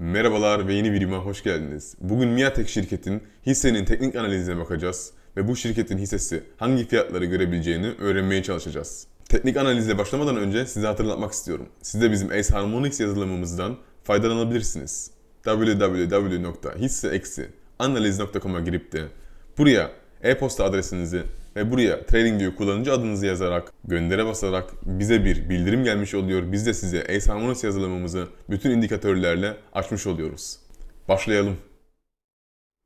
Merhabalar ve yeni videoma hoş geldiniz. Bugün Miatek şirketin hissenin teknik analizine bakacağız ve bu şirketin hissesi hangi fiyatları görebileceğini öğrenmeye çalışacağız. Teknik analize başlamadan önce size hatırlatmak istiyorum. Siz de bizim Ace Harmonix yazılımımızdan faydalanabilirsiniz. www.hisse-analiz.com'a girip de buraya e-posta adresinizi ve buraya TradingView kullanıcı adınızı yazarak, göndere basarak bize bir bildirim gelmiş oluyor. Biz de size Ace Harmonix yazılımımızı bütün indikatörlerle açmış oluyoruz. Başlayalım.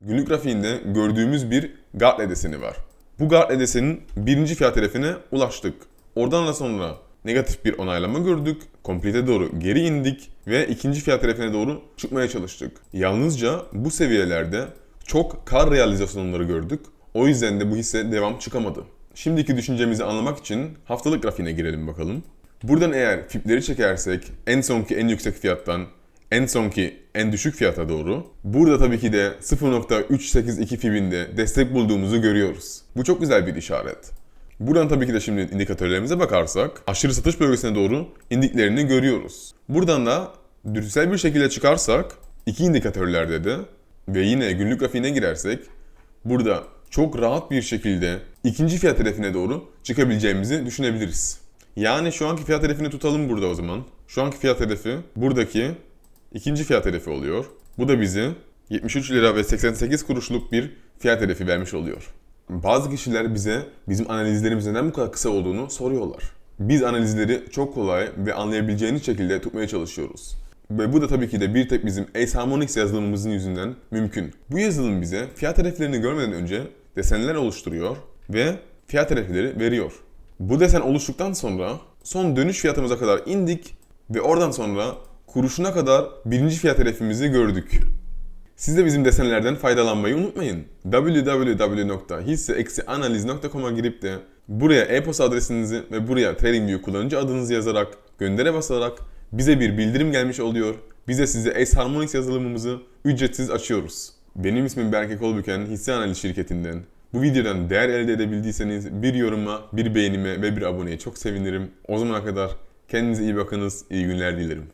Günlük grafiğinde gördüğümüz bir Gartner deseni var. Bu Gartner desenin birinci fiyat hedefine ulaştık. Oradan da sonra negatif bir onaylama gördük. Complete doğru geri indik ve ikinci fiyat hedefine doğru çıkmaya çalıştık. Yalnızca bu seviyelerde çok kar realizasyonları gördük. O yüzden de bu hisse devam çıkamadı. Şimdiki düşüncemizi anlamak için haftalık grafiğine girelim bakalım. Buradan eğer fipleri çekersek en sonki en yüksek fiyattan en sonki en düşük fiyata doğru. Burada tabii ki de 0.382 fibinde destek bulduğumuzu görüyoruz. Bu çok güzel bir işaret. Buradan tabii ki de şimdi indikatörlerimize bakarsak aşırı satış bölgesine doğru indiklerini görüyoruz. Buradan da dürtüsel bir şekilde çıkarsak iki indikatörlerde de ve yine günlük grafiğine girersek burada çok rahat bir şekilde ikinci fiyat hedefine doğru çıkabileceğimizi düşünebiliriz. Yani şu anki fiyat hedefini tutalım burada o zaman. Şu anki fiyat hedefi buradaki ikinci fiyat hedefi oluyor. Bu da bizi 73 lira ve 88 kuruşluk bir fiyat hedefi vermiş oluyor. Bazı kişiler bize bizim analizlerimiz neden bu kadar kısa olduğunu soruyorlar. Biz analizleri çok kolay ve anlayabileceğiniz şekilde tutmaya çalışıyoruz. Ve bu da tabii ki de bir tek bizim Ace Harmonix yazılımımızın yüzünden mümkün. Bu yazılım bize fiyat hedeflerini görmeden önce desenler oluşturuyor ve fiyat hedefleri veriyor. Bu desen oluştuktan sonra son dönüş fiyatımıza kadar indik ve oradan sonra kuruşuna kadar birinci fiyat hedefimizi gördük. Siz de bizim desenlerden faydalanmayı unutmayın. www.hisse-analiz.com'a girip de buraya e-posta adresinizi ve buraya TradingView kullanıcı adınızı yazarak göndere basarak bize bir bildirim gelmiş oluyor. Biz de size Ace Harmonix yazılımımızı ücretsiz açıyoruz. Benim ismim Berke Kolbüken, hisse analiz şirketinden. Bu videodan değer elde edebildiyseniz bir yoruma, bir beğenime ve bir aboneye çok sevinirim. O zamana kadar kendinize iyi bakınız, iyi günler dilerim.